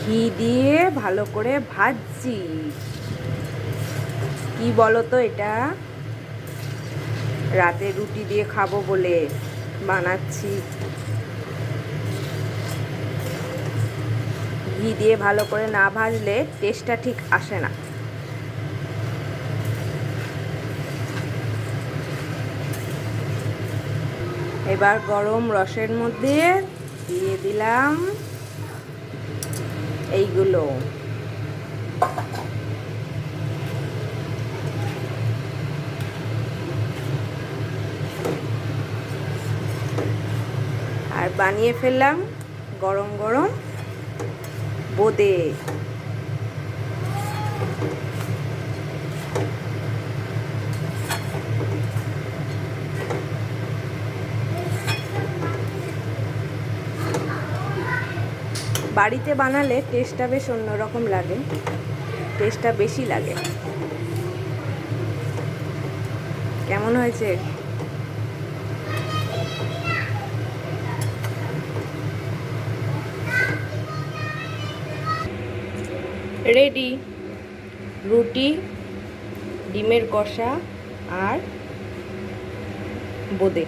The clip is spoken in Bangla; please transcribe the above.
ঘি দিয়ে ভালো করে ভাজছি। কি বলো তো এটা? রাতে রুটি দিয়ে খাব বলে বানাচ্ছি। ঘি দিয়ে ভালো করে না ভাজলে টেস্টটা ঠিক আসে না। এবার গরম রসের মধ্যে দিয়ে দিলাম এইগুলো। আর বানিয়ে ফেললাম গরম গরম বোদে। বাড়িতে বানালে টেস্টটা বেশ অন্যরকম লাগে। টেস্টটা বেশি লাগে। কেমন হয়েছে? রেডি রুটি, ডিমের কষা আর বোঁদে।